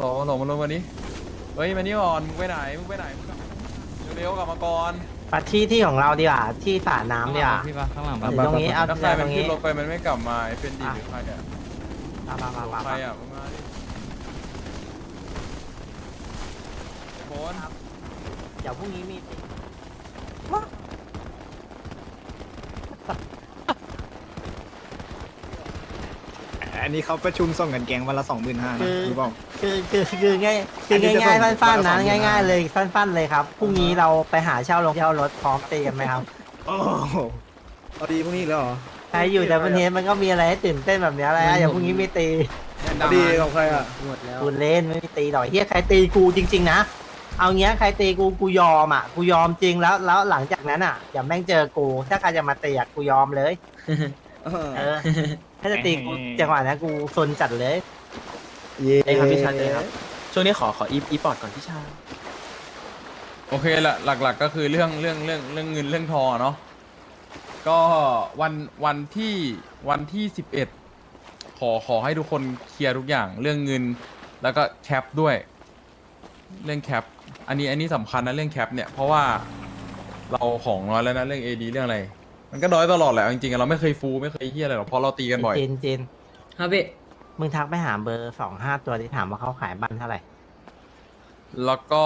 หลงหลงมาลงมานี้เฮ้ยมานี่ก่อนมึงไปไหนมึงไปไหนมึงกลับเร็วๆกลับมาก่อนปัดที่ที่ของเราดีกว่าที่สระน้ำดีกว่า พี่ปะข้างหลังหปะรือตรงนี้เอาถ้าใครตมัรนงขึ้นี้นรถไปมันไม่กลับมาไอ้เป็นดีหรือใครอะมามามามาใครอะมึงมาดิไอ้โฟนเดี๋ยวพรุ่งนี้มี อันนี้เขาประชุมส่งเงินแกงวันละสองหมื่นห้านะรู้เปล่า คือคือคือง่ายคืออันนี้จะง่ายๆส่งสั้นๆนะวันละสองหมื่นห้าง่าย ๆ เลยสั้นๆเลยครับพรุ่งนี้เราไปหาเช่าลงเช่ารถพร้อมตีกันไหมครับโอ้โหเอาดีพวกนี้แล้วเหรอใครอยู่แต่วันนี้มันก็มีอะไรให้ตื่นเต้นแบบนี้แหละอย่างพรุ่งนี้มีตีเอาดีของใครอะกูเล่นไม่มีตีหรอกเฮียใครตีกูจริง ๆ นะ เอาเงี้ยใครตีกูกูยอมอะกูยอมจริงแล้วแล้วหลังจากนั้นอะอย่าแม่งเจอกู ถ้าใครจะมาตีอะกูยอมเลย เออ เออ ถ้าจะตีกูจังหวะนั้นกูซนจัดเลยเย้เอ้ยครับพี่ชายเอ้ยครับ ช่วงนี้ขอขออีอีปอดก่อนพี่ชายโอเคละหลักๆก็คือเรื่องเรื่องเรื่องเรื่องเงินเรื่องทองอะเนาะก็วันวันที่วันที่สิบเอ็ดขอขอให้ทุกคนเคลียร์ทุกอย่างเรื่องเงิน แล้วก็แคปด้วย เรื่องแคปอันนี้อันนี้สำคัญนะเรื่องแคปเนี่ยเพราะว่าเราของน้อยแล้วนะเรื่อง AD เรื่องอะไร มันก็น้อยตลอดแหละจริงๆเราไม่เคยฟูไม่เคยเฮียอะไรหรอกเพราะเราตีกันบ่อย เจนเจนครับพี่มึงทักไปหาเบอร์สองห้าตัวที่ถามว่าเขาขายบ้านเท่าไหร่ แล้วก็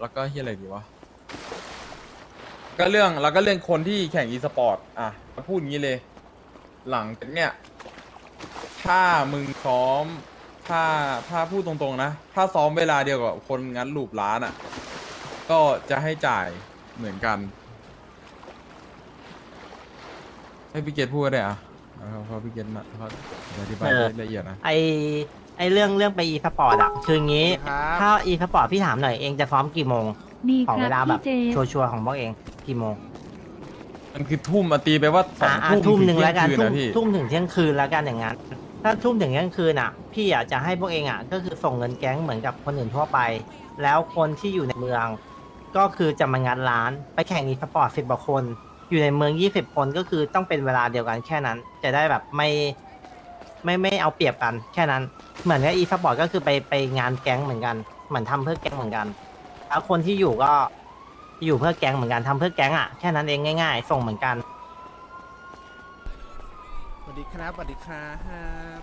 แล้วก็เฮียอะไรดีวะก็เรื่องแล้วก็เรื่องคนที่แข่งอีสปอร์ตอะพูดอย่างนี้เลย หลังจากเนี่ย ถ้ามึงซ้อม ถ้าถ้าพูดตรงๆนะ ถ้าซ้อมเวลาเดียวกับคนงั้นลูปร้านอะ ก็จะให้จ่ายเหมือนกัน ให้พี่เกตพูดก็ได้อะเอาเพราะพี่เกตมาเขาอธิบายได้ละเอียดนะ ไอไอเรื่องเรื่องไปอีสปอร์ตอะคืองี้ครับถ้าอีสปอร์ตพี่ถามหน่อยเองจะซ้อมกี่โมง ดีของคเวรับลาแบบพี่เจ ชัวร์ๆของพวกเองกี่โมงมันคือทุ่มมาตีไปว่าสองอ่าทุ่มทุ่มหนึ่งแล้วกันถึทุ่มเที่ยงคืะพี่ทุ่มถึงเที่ยงคืนแล้วกันอย่างนั้น ถ้าทุ่มถึงเที่ยงคืนอะ พี่อะจะให้พวกเองอะก็คือส่งเงินแก๊งเหมือนกับคนอื่นทั่วไป แล้วคนที่อยู่ในเมือง ก็คือจะมางานร้านไปแข่งอีสปอร์ตสิบกว่าคน อยู่ในเมืองยี่สิบคนก็คือต้องเป็นเวลาเดียวกันแค่นั้น จะได้แบบไม่ไม่ไม่เอาเปรียบกันแค่นั้น เหมือนกับอีสปอร์ตก็คือไปไปงานแก๊งเหมือนกัน เหมือนทำเพื่อแก๊งเหมือนกัน แล้วคนที่อยู่ก็อยู่เพื่อแก๊งเหมือนกันทำเพื่อแก๊งอะแค่นั้นเองง่าย ๆ ส่งเหมือนกันสวัสดีครับสวัสดีครับ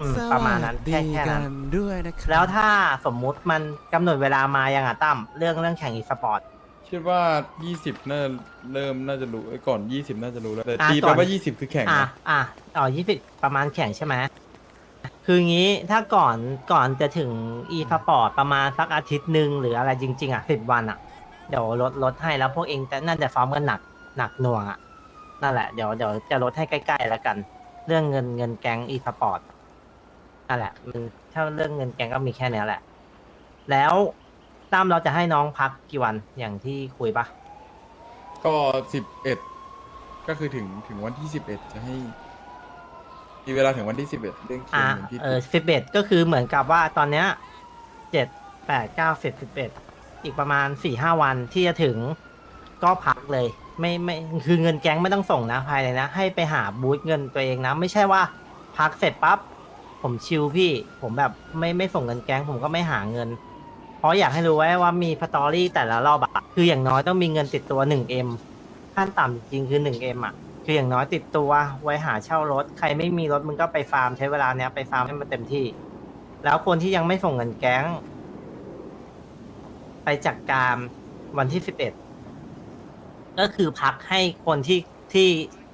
อืมประมาณนั้นแค่แค่นั้น สวัสดีกัด้วยนะครับแล้วถ้าสมมุติมันกำหนดเวลามายังอะตั้มเรื่องเรื่องแข่งอีสปอร์ต คิดว่า 20 น่าเริ่มน่าจะรู้เอ้ยก่อน 20 น่าจะรู้แล้ว แต่อะตีก่ไปอน ว่า 20 คือแข่งอะนะอะอ๋อยี่สิบประมาณแข่งใช่ไหมคืองี้ถ้าก่อนก่อนจะถึงอีสปอร์ตประมาณสักอาทิตย์หนึ่งหรืออะไรจริง ๆ อะสิบวันอะ เดี๋ยวลดลดให้แล้วพวกเองจะน่าจะซ้อมกันหนักหนักหน่วงอะ นั่นแหละเดี๋ยวเดี๋ยวจะลดให้ใกล้ ๆ แล้วกัน เรื่องเงินเงินแก๊งอีสปอร์ตนั่นแหละมันถ้าเรื่องเงินแก๊งก็มีแค่เนี้ยแหละ แล้ว ตั้มเราจะให้น้องพักกี่วันอย่างที่คุยปะก็11ก็คือถึงถึงวันที่11จะให้มีเวลาถึงวันที่11เรื่องเคลียอ่าร์เงินที่เออสิบเอ็ดก็คือเหมือนกับว่าตอนเนี้ยเจ็ดแปดเก้าสิบสิบเอ็ดอีกประมาณสี่ห้าวันที่จะถึงก็พักเลย ไม่ไม่คือเงินแก๊งไม่ต้องส่งนะภายในนะ ให้ไปหาบูธเงินตัวเองนะ ไม่ใช่ว่าพักเสร็จปั๊บผมชิลพี่ ผมแบบไม่ไม่ส่งเงินแก๊งผมก็ไม่หาเงิน เพราะอยากให้รู้ไว้ว่ามีสตอรี่แต่ละรอบอะคืออย่างน้อยต้องมีเงินติดตัวหนึ่งเอ็มขั้นต่ำจริงๆคือหนึ่งเอ็มอะคืออย่างน้อยติดตัวไว้หาเช่ารถ ใครไม่มีรถมึงก็ไปฟาร์มใช้เวลาเนี้ยไปฟาร์มให้มันเต็มที่ แล้วคนที่ยังไม่ส่งเงินแก๊ง ไปจัดการวันที่สิบเอ็ดก็คือพักให้คนที่ที่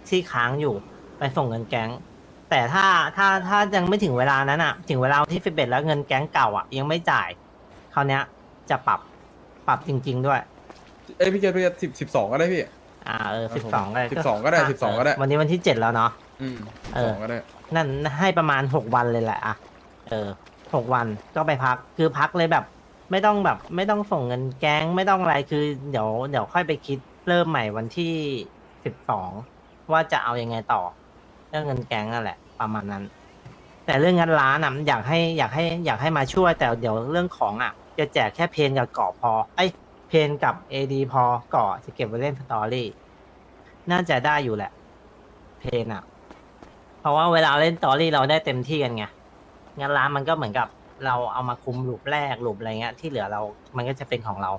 ที่ค้างอยู่ไปส่งเงินแก๊ง แต่ถ้าถ้าถ้ายังไม่ถึงเวลานั้นอะถึงเวลาที่สิบเอ็ดแล้วเงินแก๊งเก่าอะยังไม่จ่าย คราวเนี้ยจะปรับปรับจริง ๆ ด้วย เอ้ยพี่เกตพี่เกต10 12ก็ได้พี่ อ่าเออครัสิบบผมสองก็ได้12ก็ได้12ก็ได้ วันนี้วันที่เจ็ดแล้วเนาะ อืมเออ12ก็ได้ นั่นให้ประมาณหกวันเลยแหละอะ เออหกวันก็ไปพักคือพักเลยแบบ ไม่ต้องแบบ ไม่ต้องส่งเงินแก๊งไม่ต้องอะไรคือเดี๋ยวเดี๋ยวค่อยไปคิดเริ่มใหม่วันที่สิบสองว่าจะเอายังไงต่อ เรื่องเงินแก๊งนั่นแหละ ประมาณนั้น แต่เรื่องงานร้านอะอยากให้อยากให้อยากให้มาช่วยแต่เดี๋ยวเรื่องของอะ จะแจกแค่เพนกับเกาะพอ ไอยเพนกับเอดีพอเกาะจะเก็บไว้เล่นสตอรี่ น่าจะได้อยู่แหละ เพนอะเพราะว่าเวลาเล่นสตอรี่เราได้เต็มที่กันไงงานร้านมันก็เหมือนกับ เราเอามาคุมหลุมแรกหลุมอะไรเงี้ย ที่เหลือเรา มันก็จะเป็นของเรา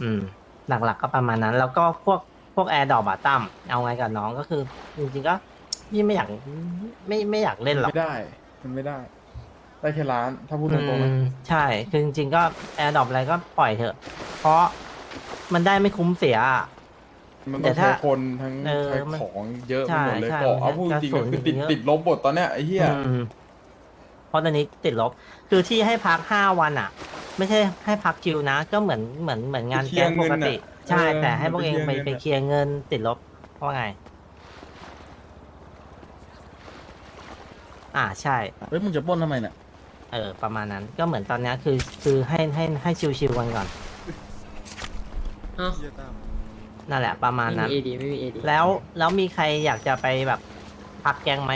อืม หลักๆก็ประมาณนั้น แล้วก็พวกพวกแอร์ดอกอะตั้มเอาไงกับน้องก็คือ จริงๆก็ พี่ไม่อยากไม่ไม่อยากเล่นหรอก ไม่ได้ มันไม่ได้ ได้แค่ล้าน ถ้าพูดตรงๆอืนะมใช่ คือจริงๆก็แอร์ดรอปอะไรก็ปล่อยเถอะ เพราะมันได้ไม่คุ้มเสียอะ มันแต่ต้องถ้าใช้คนทั้งเออใช้มันของเยอะไปใช่หมดเลยใช่เกาะมันเอาพูดจริงกระๆสุนคือติดเยอะ ติดลบบทตอนเนี้ยไอ้เหี้ยอืมเพราะตอนนี้ติดลบ คือที่ให้พักห้าวันอะ ไม่ใช่ให้พักคิวนะ ก็เหมือนเหมือนเหมือนงานไปเคลีแก๊ยร์งปกติเงินน่ะใช่เออแต่ให้พวกเองไปไปเคลียร์เงินไปเคลียร์เงินติดลบเพราะไง อ่าใช่ เฮ้ยมึงจะปล้นทำไมเนี่ย เออประมาณนั้นก็เหมือนตอนเนี้ยคือคือให้ให้ให้ชิวๆกันก่อนเอ้านั่นแหละประมาณไม่นั้น มีเอดีไม่มีเอดีแล้วแล้วมีใครอยากจะไปแบบพักแกงไหม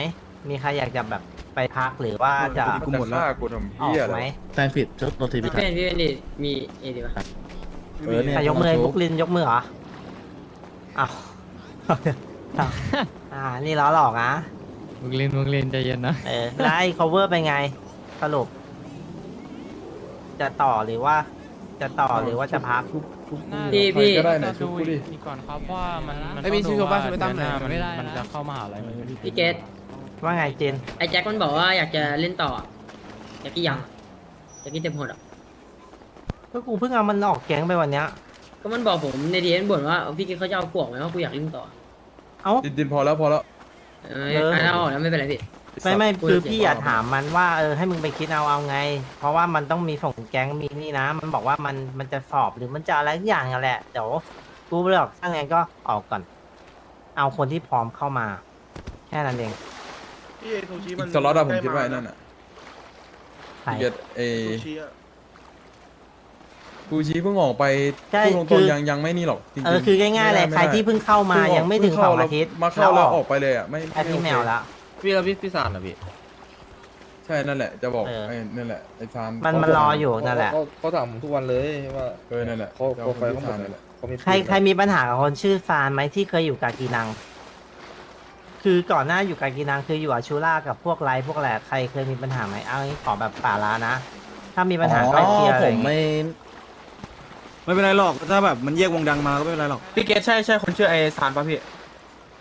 มีใครอยากจะแบบไปพักหรือว่าจะกูหมดแล้วกูทำออเหี้ยกอะไรไหมแซงผิดชุดโรตีพิพี่ทักเป็นษ์พี่เป็นดิมีเอดีป่ะเออเนี่ยใครยกมือให้บุกลินยกมือเหรออ้าวอ้าวอ่านี่ล้อหลอกนะมึงเล่นมึงเล่นใจเย็นนะเออแล้วไอ้ cover เป็นไง สรุป จะต่อหรือว่า จะต่อหรือว่าจะพักพี่พี่ ใครก็ได้ไหนชุบกูดินี่ก่อนครับว่ามันมันไม่มีชื่อเขาบ้างไม่ต้องเดือนหน้าเลยมันไม่ได้มันนะจะเข้ามหาลัยไหมพี่พี่เกตว่าไงจินไอ้แจ็คมันบอกว่าอยากจะเล่นต่ออยากกี้ยังอยากกี้เต็มหมดอะก็กูเพิ่งเอามันออกแก๊งไปวันเนี้ย ก็มันบอกผมในดีเอ็นบ่นว่าเอาพี่เกตเขาจะเอากวกไหมว่ากูอยากเล่นต่อเอ้า ดินดินพอแล้วพอแล้ว เอออันนั้นเอาออกแล้วไม่เป็นไรพี่ ไม่ไม่พูดคือเสียงพี่อยากถามมันว่าเออให้มึงไปคิดเอาเอาไง เพราะว่ามันต้องมีส่งแก๊งมีนี่นะ มันบอกว่ามันมันจะสอบหรือมันจะอะไรทุกอย่างนั่นแหละเดี๋ยวกูไม่หรอกถ้าไงก็ออกก่อน เอาคนที่พร้อมเข้ามา แค่นั้นเองพี่ซูชิอีมันกสล็อตอะผมคิดว่าไอ้นั่นอะใช่เกียรติเอซูชิอะกูชี้เพิ่งออกไปใช่พูดตคืรงอ ๆยังยังไม่นี่หรอกจริงๆเออคือง่ายๆเลยไม่ได้ใครที่เพิ่งเข้ามาเพิ่ออกยังไม่ถึงเพิ่สองเข้อาทิตย์มาเข้าแล้วอออกไปเลยอะไม่แค่พี่ไโอเคแมวละ พี่แล้วพี่พี่สารนะพี่ ใช่นั่นแหละจะบอกเออ ไอ้นั่นแหละไอ้ฟาร์มมันมันรออยู่นั่นแหละ เขาเขาถามผมทุกวันเลยว่าเออนั่นแหละเขาจะโปรเอาไฟล์คนเขาที่หมดฟาร์มนั่นแหละเขามีใครใครมีปัญหากับคนชื่อฟานไหมที่เคยอยู่กากีนัง คือก่อนหน้าอยู่กากีนังคืออยู่อาชูล่ากับพวกไลฟ์พวกแหละใครเคยมีปัญหาไหมเอางี้ขอแบบป่าล้านะ ถ้ามีปัญหาก็เคลียร์อะไรผอมย่างงี้ไม่ไม่เป็นไรหรอก ถ้าแบบมันแยกวงดังมาก็ไม่เป็นไรหรอก พี่เกตใช่ใช่คนชื่อไอซานป่ะพี่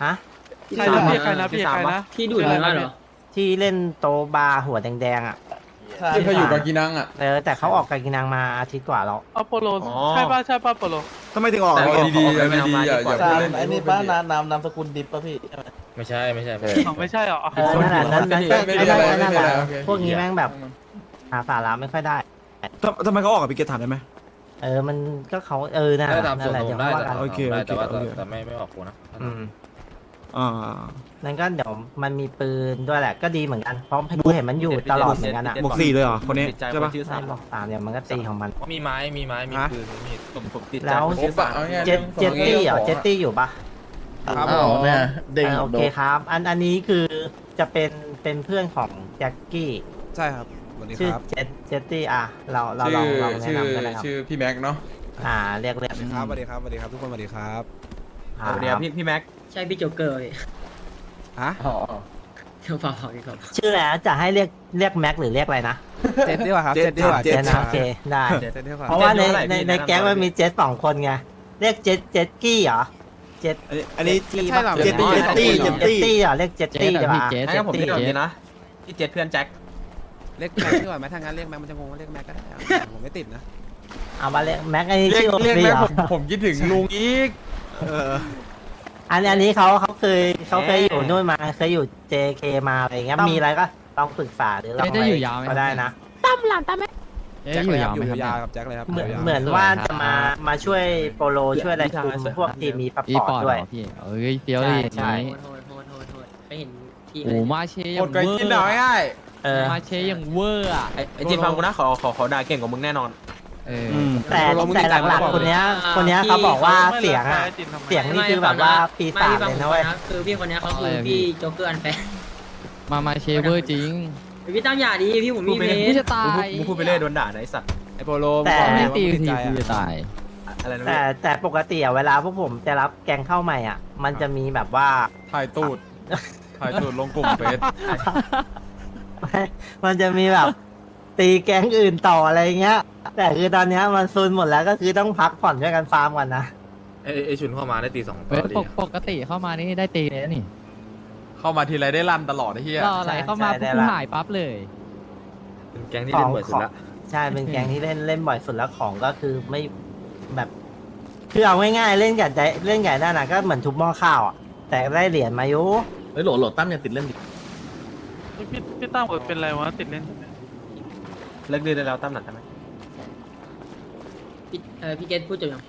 ฮะ ใครนะพี่ใครนะพี่ใครนะที่ดูดเนื้อเหรอที่เล่นโตะบาร์หัวแดงๆอะที่เคยอยู่กับกีนังอะเออแต่เขาออกกากีนังมาอาทิตย์กว่าแล้วอโปโลอ๋อใช่ป่ะใช่ป่ะโปโลทำไมถึงออกแต่อะเอาดีๆออกเอาไปดีๆอย่าไม่อย่าเอาพูดสามเล่นไอ้นี่ป้านามนามนามสกุลดิบป่ะพี่ไม่ใช่ไม่ใช่ไม่ใช่หรอเออนั่นแหละนั้นนั้นก็ไม่ไอ้มีนั่อะไรนไอ้ไม่นั่นมีแหอะไรละโอเคพวกนี้แม่งแบบหาสาระไม่ค่อยได้ทำทำไมเขาออกกับพี่เกตถามได้ไหมเออมันก็เขาเออนั่นแหได้ละตามนั่ส่วนนแหละผเดี๋ยมวได้ว่ากันโอเคได้แต่ว่าโอเคแต่ไม่ไม่ออกกูนะ อืมอ่า นั่นก็เดี๋ยวมันมีปืนด้วยแหละ ก็ดีเหมือนกันเพราะกูเห็นมันอยู่ตลอดเหมือนกันอะบวกสี่เลยเหรอคนนี้ติดใจใช่ปะคนชื่อใช่สารบอกสามเดี๋ยวมันก็ตีของมัน มีไม้มีไม้มีฮะ ปืนมีมีดผมผมติดใจแล้ว คนโอ้ชื่อปะสารเอาง่ายเจ็ตๆเจ็ตตี้เหรอของเจ็ตตี้อยู่ปะ ครับอ้าวเนี่ยเด้งเออโอโดเคครับ อันอันนี้คือจะเป็นเป็นเพื่อนของแจ็คกี้ใช่ครับสวัสดีชื่อครับ เจ็ตเจ็ตตี้อะเราเราลชื่องอลองแนะชื่อนำกันนะครับชื่อพี่แม็กเนาะ อ่าเรียกเรียกสวัสดีครับสวัสดีครับสวัสดีครับทุกคนสวัสดีครับคสวัสดีครัรับบพี่พี่แม็ก ใช่พี่โจ๊กเกอร์พี่ฮะอ๋อเดี๋ยวฝากบอกดีกว่าชื่อแล้วจะให้เรียกเรียกแม็กหรือเรียกอะไรนะเจ็ดดีกว่าครับเจ็ดเจ็ดดีกว่าเจ็เจ็ดตนะโอเคได้ เจ็ดดีกว่าเพราะว่าในในในแก๊งมันมีเจ็ตสองคนไงเรียกเจ็ตเจ็ตกี้เหรอเจ็ตอันนี้อันนี้จี้ใช่หรอเจ็ดตี้เจ็ดตี้เจ็ดเจ็ตตี้ตี้เหรอเรียกเจ็ตเจ๊ตี้เหรดีอกว่าพี่เจ๊งั้นผมเรียกแบบนี้นะพี่เจ็ดเพื่อนแจ็คเรียกแม็กดีกว่าไหมทางการเรียกแม็กมันจะงงว่าเรียกแม็กก็ได้อะผมไม่ติดนะเอามาเรียกแม็กไอ้นี่เรียกชื่อโอเรียกซีแม็กเหรผอมผมคิดถึงลุงอีกเอออันอันนี้เขาเขาเคยเขาเคยอยู่นู่นมาเคยอยู่ JK มาอะไรเงี้ยมีอะไรก็ลองปรึกษาหรือลองเจ๊จะอยู่ยาวไหมก็ได้นะเจ๊แจ็คอเลยู่ยคยารับวอไหมยู่ครับยาวเนี่ยกับแจ็คเลยครับเหมือนยู่ยาวเหมือนว่าจะมามาช่วยโปโลช่วยอะไรกลุ่มพวกทีมมีปัปอีปอปร์อตดด้วยเหรอพี่เอ้ยเฟี้ยวดิใช่โทษโทษโทษโทษไปเห็นที่โอ้มาเชยกดไกลกินหน่อยง่ายเออมาเชยอย่างเวอร์อะไอ้ไอ้จีฟังกูนะขอขอขอด่าเก่งกว่ามึงแน่นอน เอออืมแต่แต่หลักๆคนเนี้ย คนเนี้ยเขาบอกว่าเสียงอะเสียงนี่คือแบบว่าปีศาจเลยนะเว้ย คือพี่คนนี้เขาคือพี่โจ๊กเกอร์อันแฟร์มามาเชยเวอร์จริงพี่ตั้งอย่าดีพี่ผมมีเพกูจจะตามึงยพูดมึงพูดไปเรื่อยโดนด่านะไอ้สัตว์ไอโปโลแต่ บอกเลยไม่ว่าตีไม่ติดทีใจกูอะจะตาย อะไรนะแต่แต่ปกติอะเวลาพวกผมจะรับแกงเข้าใหม่อะ มันจะมีแบบว่า ถ่ายตูดถ่ายตูดลงกลุ่มเฟซ มันจะมีแบบ ตีแก๊งอื่นต่ออะไรเงี้ย แต่คือตอนเนี้ยมันซุนหมดแล้วก็คือต้องพักผ่อนช่วยกันฟาร์มก่อนนะ ไอไอชุนเข้ามาได้ตีสองเว้ยปกปกติเข้ามานี่ได้ตีเลยนะนี่เข้ามาทีไรได้ลั่นตลอดไอ้เหี้ย รออะไรเข้ามาใช่ปุ๊บได้กูละ หายปั๊บเลยแก๊งที่เล่นบ่อยสุดละใช่เป็นแก๊งที่เล่นเล่นบ่อยสุดแล้วของก็คือไม่แบบคือเอาง่ายๆเล่นกับใจเล่นใหญ่ด้านน่ะก็เหมือนทุบหม้อข้าวอะแต่ได้เหรียญมาอยู่ เฮ้ยโหลโหลตั้มอย่าติดเล่นดิพี่พี่ตั้มเป็นไรวะติดเล่น เลิกดื้อได้แล้วตั้มหนักกันไหมพี่เออพี่เกตพูดจบยัง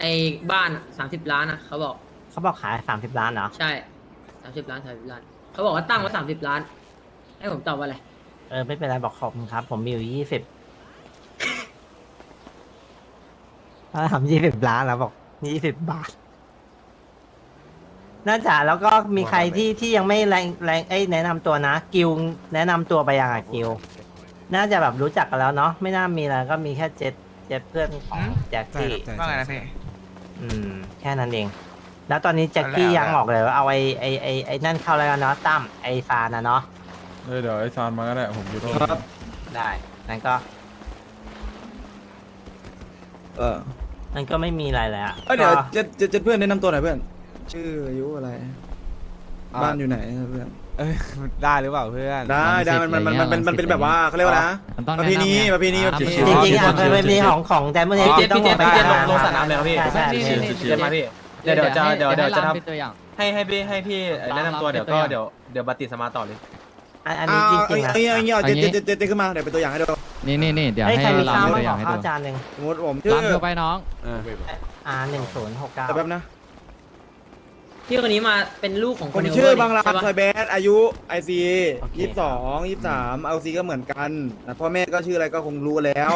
ไอ้บ้านสามสิบล้านอะเขาบอกเขาบอกขายสามสิบล้านเหรอ ใช่สามสิบล้านสามสิบล้านเขาบอกว่าตั้งว่าสามสิบล้าน ให้ผมตอบว่าอะไรเออไม่เป็นไรบอกขอบคุณครับ ผมมีอยู่ยี่สิบถ้าทำยี่สิบล้านแล้วบอกยี่สิบบาทน่าจะแล้วก็มีใครที่ที่ยังไม่แรงแรงเอ้ยแนะนำตัวนะ กิวแนะนำตัวไปยังอะกิว น่าจะแบบรู้จักกันแล้วเนาะไม่น่ามีอะไรก็มีแค่เจ็ดเจ็ดเพื่อนของแจ็คกี้ว่าไงนะพี่ อืม แค่นั้นเอง แล้วตอนนี้แจ็คกี้ยังออกเลยว่าเอาไอ้ไอ้ไอ้ไอ้นั่นเข้าแล้วกันเนาะตั้มไอ้ฟานะเนาะเออเดี๋ยวไอ้ซานมาก็ได้ผมอยู่ตรงครับ ได้นั่นก็เออมันก็ไม่มีอะไรแล้วเอ้ยเดี๋ยวก็ เจะจะจะเพื่อนแนะนำตัวหน่อยเพื่อน ชื่ออายุอะไร บ้านอยู่ไหนเพื่อนเอ้ยได้หรือเปล่าเพื่อนได้ได้มันมันมันมันมันมันเป็นแบบว่าเขาเรียกว่านะมันต้องประเพณีแนะนำไงประเพณีอ่าประเพณีจริงๆอะมันเป็นมีของของแดมเมอร์เฮดพี่เจที่ษต้องพี่เจษไปพี่เจษลงลงสนามเลยครับพี่ใช่ใช่นี่ใช่นี่เจษมาพี่เดี๋ยวเดี๋ยวจะเดี๋ยวเดี๋ยวจะทเป็นตัวอย่างำให้ให้พี่ให้พี่แนะนำตัวเดี๋ยวก็เดี๋ยวเดี๋ยวบัตติสมาต่อเลยอันอันอ่านี้จเอาริงๆนะเอาอย่างเงี้ยเอาอันนี้เจเจเจเจขึ้นมาเดี๋ยวเป็นตัวอย่างให้ดูนี่นี่นี่เดี๋ยวเฮ้ยให้ใครมีลาข้าวมมาตัวอขอย่างให้ข้าวดูจานหนึ่งสมมติผมชื่อลามเดียวไปน้องอ่าหนึ่งศูนย์หกเก้าแต่แป๊บนะ พี่คนนี้มาเป็นลูกของคผนมในชื่อโเวบางร์ราใช่ปะ ซอยแบดอายุไอซียี่สิบสองยี่สิบสามเอาซีก็เหมือนกันแต่พ่อแม่ก็ชื่ออะไรก็คงรู้แล้ว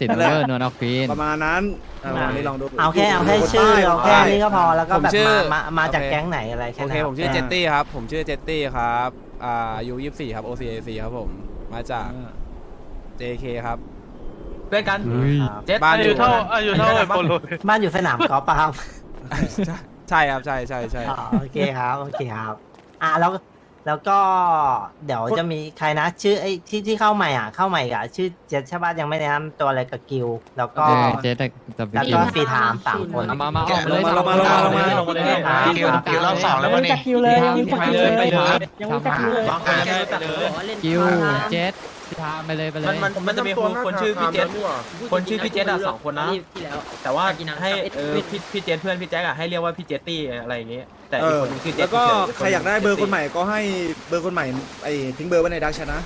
สิทธิ์เวอร์นวลอควีนประมาณนั้นอะประมาณนี้ลองดูเอาแค่เอาแค่ชื่อเอาแค่นี้ก็พอแล้วก็ผมแบบชื่อ มามามาจากโอเคแก๊งไหนอะไรแค่โอนั้เคนผมชื่อเจตตี้ครับ ผมชื่อเจตตี้ครับอ่าอายุ24 ครับ OCAC ครับผม มาจาก JK ครับเพื่อนกัน ครับเจ็ดบ้านอยู่เท่าอายุเท่าไอ้โปโลบ้านอยู่สนามกอล์ฟปะครับ ใช่ครับใช่ใช่ใช่อ๋อโอเคครับโอเคครับอะแล้วแล้วก็เดี๋ยวจะมีใครนะ ชื่อไอ้ที่ที่เข้าใหม่อะเข้าใหม่อะชื่อเจษชาบ้านยังไม่แนะนำตัวอะไรกับกิว แล้วก็เออเจ๊แต่แต่เป็นแล้วกิก็นฟรีไทม์สามคนเอามา มาออกเลยลงมาลงมาลงมาลงมาลงมาเลยครับกิวกิวรอบสองแล้ววันนี้ คิวเลยไปเลยไปเลยยังไม่จักคิวเลยบางคนยังไม่รู้จักเลยบอกว่าเล่นกิวพาร์ทเจ๊ พี่ทามไปเลยไปเลมันยมันมันจะมีคนคนชื่อพี่เจษ คนชื่อพี่เจษอะสองคนนะ ที่ที่แล้ว แต่ว่ากินน้ำให้กับเออพี่พี่เจษเพื่อนพี่แจ๊คอะให้เรียกว่าพี่เจตตี้อะไรอย่างเงี้ยแต่เออีกอคนนึงชื่อเจแล้ษวก็เฉยๆใครอยากได้เบอร์คนใหม่ก็ให้เบอร์คนใหม่ไอ้ทิ้งเบอร์ไว้ในดักชนะ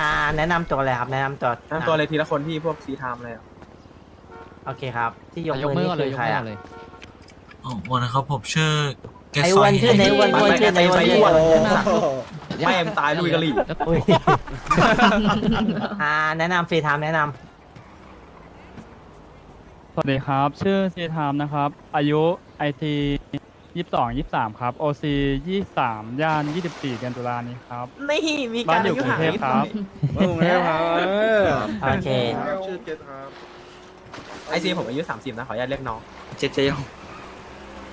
อ่าแนะนำตัวเลยครับแนะนำตัวทั้งตัวเลยทีละคนพี่พวกซีไทม์เลยอะโอเคครับ ที่ยกยกมืมืออก่อนเลนี่ยคืยอกใครมือก่อะอนเลยวันนะครับผมชื่อเกสไอ้ซอ้อวันยชื่อไหนอ้วันอ้วันชื่อไหนอ้วันชื่อไหน แม่งตายลุยกะหรี่อุ้ยอ่าแนะนำฟรีไทม์แนะนสวัสดีครับ ชื่อซีทามนะครับ อายุไอทียี่สิบสองยี่สิบสามครับโอซียี่สามย่านยี่สิบสี่เดือนตุลานี้ครับนี่มีบ้าการนอยู่กรุงเทพครับว่ามึงได้ครับเออโอเคไอซีผมอายุ 30 นะ ขออนุญาตเรียกน้อง เจเจยอง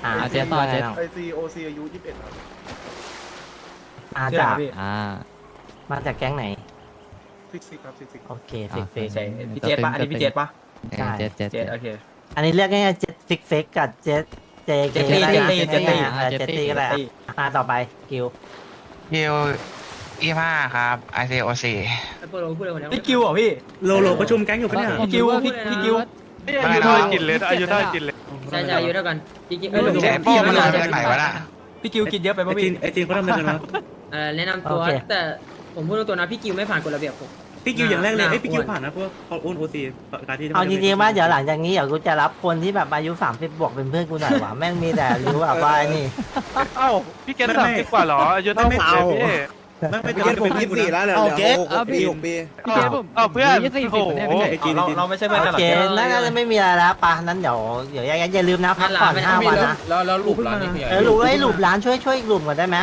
อ่าอะเจ๊ต่อเจ๊ไอซีโอซีอายุยี่สิบเอ็ด มาชื่อจากอะไรพี่อ่ามาจากแก๊งไหน ซิกซิกครับซิกซิกโอเคอ่าฟิกฟิก ใช่พี่เจษปะอันนี้พี่เจษปะใช่ เจ๊เจ๊เจเจ๊ษโอเค อันนี้เรียกง่ายๆเจ็ดฟิกฟิกกับเจ็ดเจเจเจตตี้ก็ได้เจตตี้ เจตตี้ก็ได้อะมาต่อไปกิวคิวยี่ห้าครับ ICOC ไอ้โปโลพูดเลยวันนี้พี่กิวเหรอพี่ โลโลประชุมแก๊งอยู่ปะเนี่ย พี่กิวพี่พี่กิว อายุเท่ากินเลยอายุเท่ากินเลย ใช่ใช่อายุเท่ากันจริงๆเออแจโป้มันลอยไปไหนวะน่ะพี่กิวกินเยอะไปป่ะพี่ไอจีนเขาทำอะไรกันนะเอ่อแนะนำตัวแต่ผมพูดตรงๆนะพี่กิวไม่ผ่านกฎระเบียบผม พี่กิวอย่างแรกเลยหน้าไอยพี่กิวอ้วนผ่านนะพวกเขาอ้วนโอซีการที่เอาจริงๆว่าเดี๋ยวหลังจากนี้เดี๋ยวกูจะรับคนที่แบบอายุ30บวกเป็นเพื่อนกูหน่อยว่ะแม่งมีแต่รู้แบบว่าไอ้นี่ เอ้าพี่เกณฑ์สามสิบกว่าเหรออายุเท่าผมเลยพี่ไม่ไม่เกณฑ์ผมยี่สิบสี่แล้วเหรอเกณฑ์หกปีหกปีพี่เจ๊ผมเอ้าเพื่อนยี่สิบโอ้โหเนี่ยไม่ใช่เราเราไม่ใช่เพื่อนโอกันหรอเคเจษน่าจะไม่มีอะไรแล้วปะนั้นเดี๋ยวเดี๋ยวอย่าอย่าลืมนะพักผ่อนห้าวันนะแล้วแล้วรูปร้านนี้คือเออหลุมไอ้ยหลุมร้านช่วยช่วยอีกหลุมก่อนได้ไหม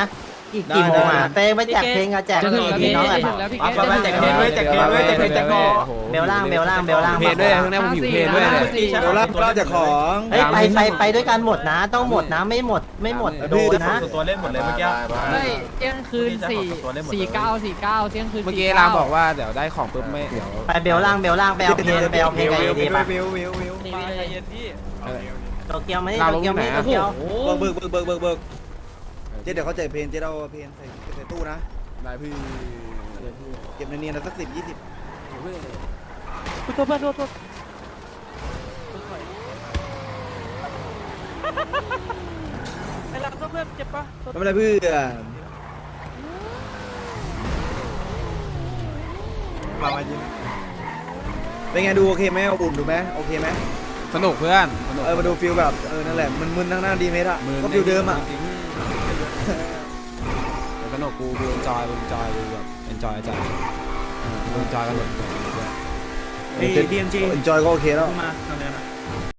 อีกกี่โมงอะเต้ไม่แจกเพลงอะแจกจะถึงแล้วพี่พี่น้องจะอะถึงแล้วพี่ปั๊บเกปั๊บแจกเพลงด้วยแจกเพลงด้วยแจกเพลงแจกเพลงเบลล่างเบลล่างเบลล่างเพลงด้วยข้างหน้าผมหิวเพลงด้วยเนี่ยเดี๋ยวรับเราจะของเฮ้ยไปไปไปด้วยกันหมดนะ ต้องหมดนะไม่หมดไม่หมดโดนนะตัวเล่นหมดเลยเมื่อกี้ไม่เที่ยงคืนสี่สี่เก้าสี่เก้าเที่ยงคืนเมื่อกี้49รามบอกว่าเดี๋ยวได้ของปุ๊บไม่เดี๋ยวไปเบลล่างเบลล่างไปเอาเพลงไปเอาเพลงไอดีป่ะวิววิววิวนี่ไม่ได้โตเกียวไม่ได้เราโตลงเกียวไม่ไหนได้อะโตเกียวเบิกเบิกเบิกเบิกเบิก เบิกเจ๊เดี๋ยวเขาจ่ายเพลงเจ๊เอาเพลงใส่ใส่ตู้นะได้พี่เก็บในเนียนๆสักสิบยี่สิบโทษเพื่อนโทษโทษไอ้หลังโทษเพื่อนเจ็บปะไม่เป็นไรเพื่อนมามายิ้มเป็นไงดูโอเคไหมอบอุ่นดูไหมโอเคไหมสนุกเพื่อนสนุก เออมาดูฟิลแบบเออนั่นแหละมันมึนทั้งหน้าดีไหมล่ะมือก็ฟิลเดิมอะ จริงๆแต่สนุ กกูกูเอนจอยกูเอนจอยกูแบบเอนจอยจัดกูเอนจอยกันหมดเลยดีเอ็มจีจอยก็โอเคแล้วมาทำอะไรนะ